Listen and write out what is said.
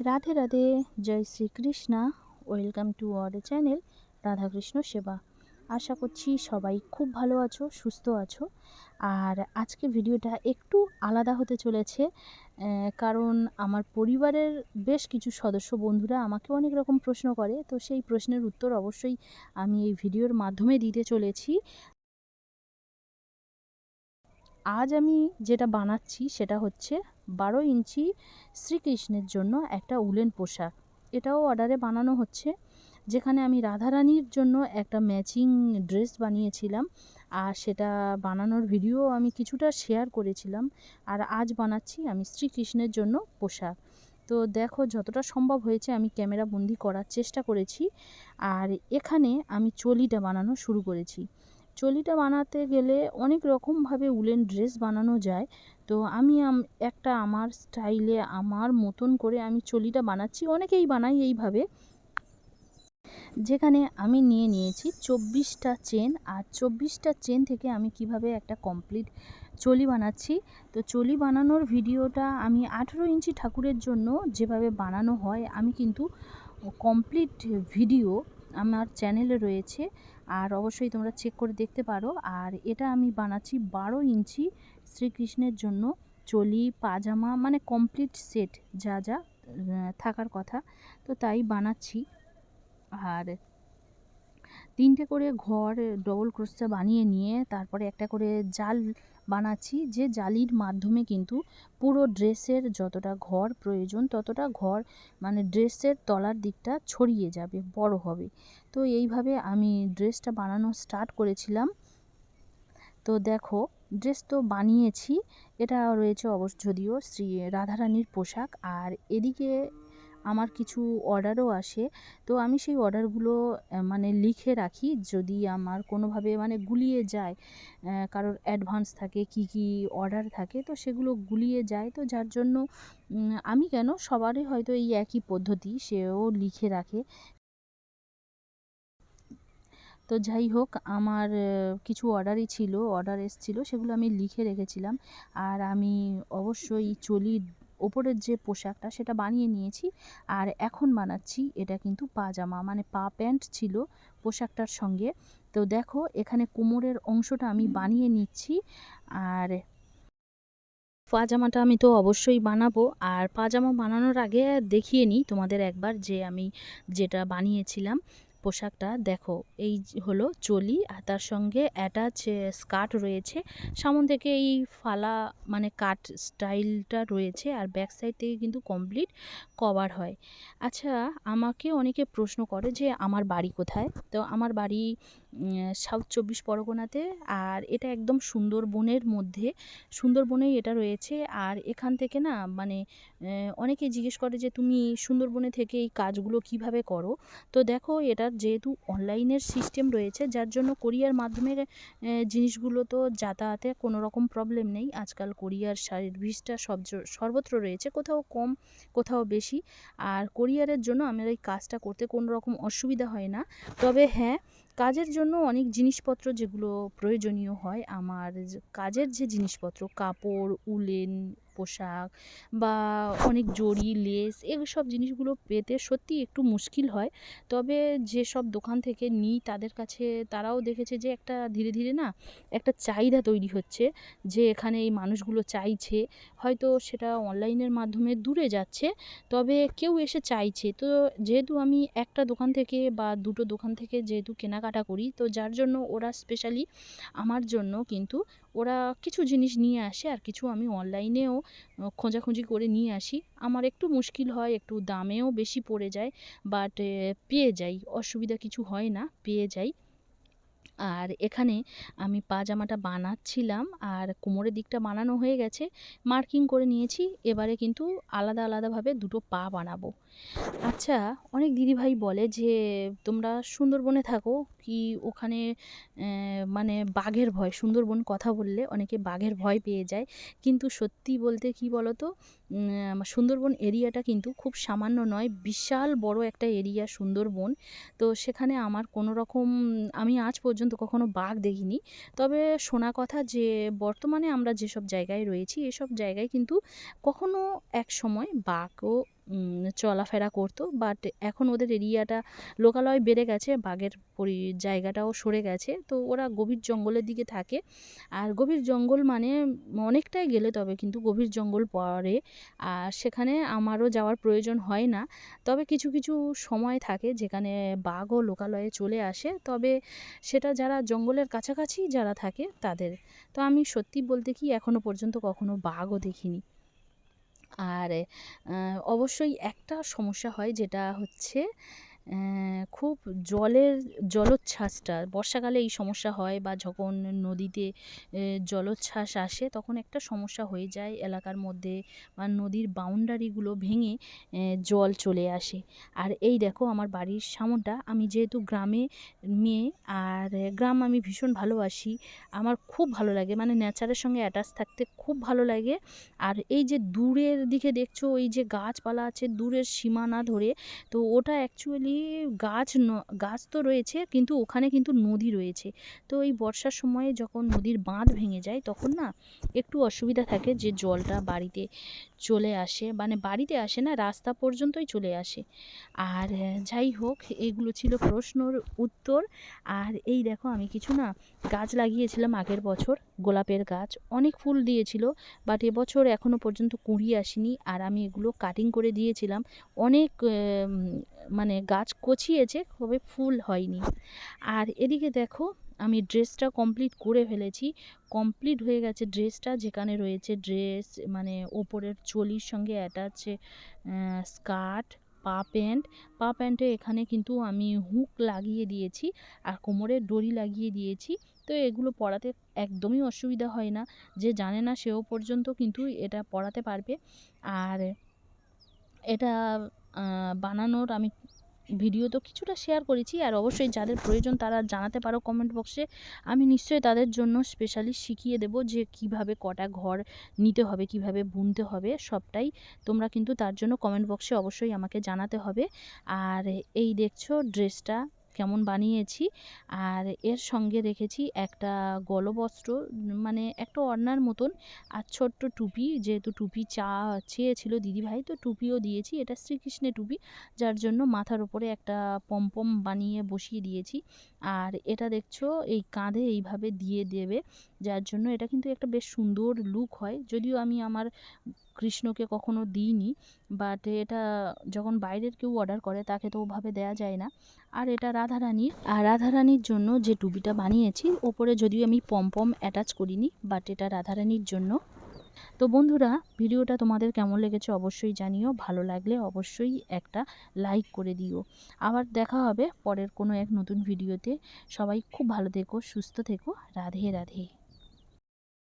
Radhe Radhe, Joy Srikrishna, welcome to our channel Radhakrishna Seva. আশা করছি সবাই খুব ভালো আছো, সুস্থ আছো। আর আজকে ভিডিওটা একটু আলাদা হতে চলেছে কারণ আমার পরিবারের বেশ কিছু সদস্য বন্ধুরা আমাকে অনেক রকম প্রশ্ন করে। তো সেই প্রশ্নের উত্তর অবশ্যই আমি এই ভিডিওর মাধ্যমে দিতে চলেছি। আজ আমি যেটা বানাচ্ছি সেটা হচ্ছে বারো ইঞ্চি শ্রীকৃষ্ণের জন্য একটা উলেন পোশাক। এটাও অর্ডারে বানানো হচ্ছে। যেখানে আমি রাধারানীর জন্য একটা ম্যাচিং ড্রেস বানিয়েছিলাম আর সেটা বানানোর ভিডিও আমি কিছুটা শেয়ার করেছিলাম আর আজ বানাচ্ছি আমি শ্রীকৃষ্ণের জন্য পোশাক। তো দেখো যতটা সম্ভব হয়েছে আমি ক্যামেরা বন্দি করার চেষ্টা করেছি আর এখানে আমি চলিটা বানানো শুরু করেছি। চলিটা বানাতে গেলে অনেক রকমভাবে উলেন ড্রেস বানানো যায়। তো আমি একটা আমার স্টাইলে আমার মতন করে আমি চলিটা বানাচ্ছি। অনেকেই বানাই এইভাবে। যেখানে আমি নিয়ে নিয়েছি চব্বিশটা চেন। আর চব্বিশটা চেন থেকে আমি কীভাবে একটা কমপ্লিট চলি বানাচ্ছি? তো চলি বানানোর ভিডিওটা আমি আঠেরো ইঞ্চি ঠাকুরের জন্য যেভাবে বানানো হয়, আমি কিন্তু কমপ্লিট ভিডিও আমার চ্যানেলে রয়েছে। আর অবশ্যই তোমরা চেক করে দেখতে পারো। আর এটা আমি বানাচ্ছি বারো ইঞ্চি শ্রীকৃষ্ণের জন্য চলি, পাজামা মানে কমপ্লিট সেট যা যা থাকার কথা। তো তাই বানাচ্ছি। আর তিনটে করে ঘর ডবল ক্রোশটা বানিয়ে নিয়ে তারপরে একটা করে জাল বানাচ্ছি যে জালির মাধ্যমে কিন্তু পুরো ড্রেসের যতটা ঘর প্রয়োজন, ততটা ঘর মানে ড্রেসের তলার দিকটা ছড়িয়ে যাবে, বড় হবে। তো এইভাবে আমি ড্রেসটা বানানো স্টার্ট করেছিলাম। তো দেখো, ড্রেস তো বানিয়েছি, এটা রয়েছে অবশ্য যদিও শ্রী রাধারানীর পোশাক। আর এদিকে আমার কিছু অর্ডারও আসে। তো আমি সেই অর্ডারগুলো মানে লিখে রাখি যদি আমার কোনোভাবে মানে গুলিয়ে যায় কারোর অ্যাডভান্স থাকে, কি কি অর্ডার থাকে, তো সেগুলো গুলিয়ে যায়। তো যার জন্য আমি কেন সবারই হয়তো এই একই পদ্ধতি সেও লিখে রাখে। তো যাই হোক, আমার কিছু অর্ডারই ছিল, অর্ডার এসেছিল, সেগুলো আমি লিখে রেখেছিলাম। আর আমি অবশ্যই চলির ওপরের যে পোশাকটা সেটা বানিয়ে নিয়েছি। আর এখন বানাচ্ছি এটা কিন্তু পাজামা। মানে পা প্যান্ট ছিল পোশাকটার সঙ্গে। তো দেখো, এখানে কোমরের অংশটা আমি বানিয়ে নিচ্ছি। আর পাজামাটা আমি তো অবশ্যই বানাবো। আর পাজামা বানানোর আগে দেখিয়ে নিই তোমাদের একবার যে আমি যেটা বানিয়েছিলাম। পোশাকটা দেখো, এই হলো চলি আর তার সঙ্গে অ্যাটাচ স্কার্ট রয়েছে। সামন থেকে এই ফালা মানে কাট স্টাইলটা রয়েছে আর ব্যাক সাইড থেকে কিন্তু কমপ্লিট কভার হয়। আচ্ছা আমাকে অনেকে প্রশ্ন করে যে আমার বাড়ি কোথায়? তো আমার বাড়ি সাউথ চব্বিশ পরগনাতে আর এটা একদম সুন্দরবনের মধ্যে। সুন্দরবনেই এটা রয়েছে আর এখান থেকে না মানে অনেকে জিজ্ঞেস করে যে তুমি সুন্দরবনে থেকে এই কাজগুলো কীভাবে করো? তো দেখো এটার যেহেতু অনলাইনের সিস্টেম রয়েছে, যার জন্য কোরিয়ার মাধ্যমে জিনিসগুলো তো যাতায়াতে কোনো রকম প্রবলেম নেই। আজকাল কোরিয়ার সার্ভিসটা সব সর্বত্র রয়েছে, কোথাও কম, কোথাও বেশি। আর কোরিয়ারের জন্য আমার এই কাজটা করতে কোনো রকম অসুবিধা হয় না। তবে হ্যাঁ কাজের জন্য অনেক জিনিসপত্র যেগুলো প্রয়োজনীয় হয়, আমার কাজের যে জিনিসপত্র, কাপড়, উলেন পোশাক বা অনেক জড়ি, লেস এসব জিনিসগুলো পেতে সত্যি একটু মুশকিল হয়। তবে যেসব দোকান থেকে নিই তাদের কাছে তারাও দেখেছে যে একটা ধীরে ধীরে না একটা চাহিদা তৈরি হচ্ছে যে এখানে এই মানুষগুলো চাইছে। হয়তো সেটা অনলাইনের মাধ্যমে দূরে যাচ্ছে, তবে কেউ এসে চাইছে। তো যেহেতু আমি একটা দোকান থেকে বা দুটো দোকান থেকে যেহেতু কেনাকাটা করি, তো যার জন্য ওরা স্পেশালি আমার জন্য কিন্তু ওরা কিছু জিনিস নিয়ে আসে আর কিছু আমি অনলাইনেও খোঁজাখুঁজি করে নিয়ে আসি। আমার একটু মুশকিল হয়, একটু দামেও বেশি পড়ে যায় বাট পেয়ে যাই। অসুবিধা কিছু হয় না, পেয়ে যাই। আর এখানে আমি পাজামাটা বানাচ্ছিলাম আর কোমরের দিকটা বানানো হয়ে গেছে। মার্কিং করে নিয়েছি, এবারে কিন্তু আলাদা আলাদাভাবে দুটো পা বানাবো। আচ্ছা অনেক দিদিভাই বলে যে তোমরা সুন্দরবনে থাকো কি ওখানে মানে বাঘের ভয়। সুন্দরবন কথা বললে অনেকে বাঘের ভয় পেয়ে যায়। কিন্তু সত্যি বলতে কি বলো তো উম, সুন্দরবন এরিয়াটা কিন্তু খুব সামান্য নয় বিশাল বড় একটা এরিয়া সুন্দরবন। তো সেখানে আমার কোনো রকম আমি আজ পর্যন্ত কখনো বাঘ দেখিনি। তবে শোনা কথা যে বর্তমানে আমরা যেসব জায়গায় রয়েছি এসব জায়গায় কিন্তু কখনো এক সময় বাঘও চলাফেরা করতো বাট এখন ওদের এরিয়াটা লোকালয় বেড়ে গেছে, বাঘের পরি, জায়গাটাও সরে গেছে, তো ওরা গভীর জঙ্গলের দিকে থাকে। আর গভীর জঙ্গল মানে অনেকটাই গেলে তবে কিন্তু গভীর জঙ্গল পড়ে আর সেখানে আমারও যাওয়ার প্রয়োজন হয় না। তবে কিছু কিছু সময় থাকে যেখানে বাঘও লোকালয়ে চলে আসে, তবে সেটা যারা জঙ্গলের কাছাকাছি যারা থাকে তাদের। তো আমি সত্যি বলতে কি এখনও পর্যন্ত কখনো বাঘও দেখিনি। আর অবশ্যই একটা সমস্যা হয় যেটা হচ্ছে খুব জলের জলোচ্ছ্বাসটা, বর্ষাকালে এই সমস্যা হয় বা যখন নদীতে জলোচ্ছ্বাস আসে তখন একটা সমস্যা হয়ে যায় এলাকার মধ্যে বা নদীর বাউন্ডারিগুলো ভেঙে জল চলে আসে। আর এই দেখো আমার বাড়ির সামনটা, আমি যেহেতু গ্রামে মেয়ে আর গ্রাম আমি ভীষণ ভালোবাসি, আমার খুব ভালো লাগে মানে নেচারের সঙ্গে অ্যাটাচ থাকতে খুব ভালো লাগে। আর এই যে দূরের দিকে দেখছ, ওই যে গাছপালা আছে দূরের সীমানা ধরে, তো ওটা অ্যাকচুয়ালি গাছ গাছ তো রয়েছে, কিন্তু ওখানে কিন্তু নদী রয়েছে। তো এই বর্ষার সময়ে যখন নদীর বাঁধ ভেঙে যায়, তখন না একটু অসুবিধা থাকে যে জলটা বাড়িতে চলে আসে মানে বাড়িতে আসে না, রাস্তা পর্যন্তই চলে আসে। আর যাই হোক, এগুলো ছিল প্রশ্নর উত্তর। আর এই দেখো, আমি কিছু না গাছ লাগিয়েছিলাম আগের বছর, গোলাপের গাছ। অনেক ফুল দিয়েছিল, বাট এবছর এখনও পর্যন্ত কুঁড়ি আসেনি। আর আমি এগুলো কাটিং করে দিয়েছিলাম। অনেক মানে গাছ কচিয়েছে, তবে ফুল হয়নি। আর এদিকে দেখো, আমি ড্রেসটা কমপ্লিট করে ফেলেছি। কমপ্লিট হয়ে গেছে ড্রেসটা, যেখানে রয়েছে ড্রেস মানে ওপরের চলির সঙ্গে অ্যাটাচ স্কার্ট পা প্যান্ট। পা প্যান্টে এখানে কিন্তু আমি হুক লাগিয়ে দিয়েছি, আর কোমরে দড়ি লাগিয়ে দিয়েছি। তো এগুলো পরাতে একদমই অসুবিধা হয় না। যে জানে না সেও পর্যন্ত কিন্তু এটা পরাতে পারবে। আর এটা বানানোর আমি ভিডিও তো কিছুটা শেয়ার করেছি আর অবশ্যই যাদের প্রয়োজন তারা জানাতে পারো কমেন্ট বক্সে আমি নিশ্চয়ই তাদের জন্য স্পেশালি শিখিয়ে দেব যে কীভাবে কটা ঘর নিতে হবে, কীভাবে বুনতে হবে, সবটাই তোমরা কিন্তু তার জন্য কমেন্ট বক্সে অবশ্যই আমাকে জানাতে হবে। আর এই দেখছ ড্রেসটা কেমন বানিয়েছি। আর এর সঙ্গে রেখেছি একটা গলবস্ত্র মানে একটা ওড়নার মতন আর ছোট্ট টুপি। যেহেতু টুপি চা চেয়েছিল দিদিভাই, তো টুপিও দিয়েছি। এটা শ্রীকৃষ্ণের টুপি, যার জন্য মাথার উপরে একটা পমপম বানিয়ে বসিয়ে দিয়েছি। আর এটা দেখছ, এই কাঁধে এইভাবে দিয়ে দেবে, যার জন্য এটা কিন্তু একটা বেশ সুন্দর লুক হয়। যদিও আমি আমার কৃষ্ণকে কখনো দিইনি বাট এটা যখন বাইরের কেউ অর্ডার করে তাকে তো ওভাবে দেওয়া যায় না। আর এটা রাধারানীর, আর রাধারানীর জন্য যে টুপিটা বানিয়েছি, ওপরে যদিও আমি পমপম অ্যাটাচ করিনি বাট এটা রাধারানীর জন্য। তো বন্ধুরা, ভিডিওটা তোমাদের কেমন লেগেছে অবশ্যই জানিও, ভালো লাগলে অবশ্যই একটা লাইক করে দিও। আবার দেখা হবে পরের কোনো এক নতুন ভিডিওতে। সবাই খুব ভালো থেকো, সুস্থ থেকো, রাধে রাধে।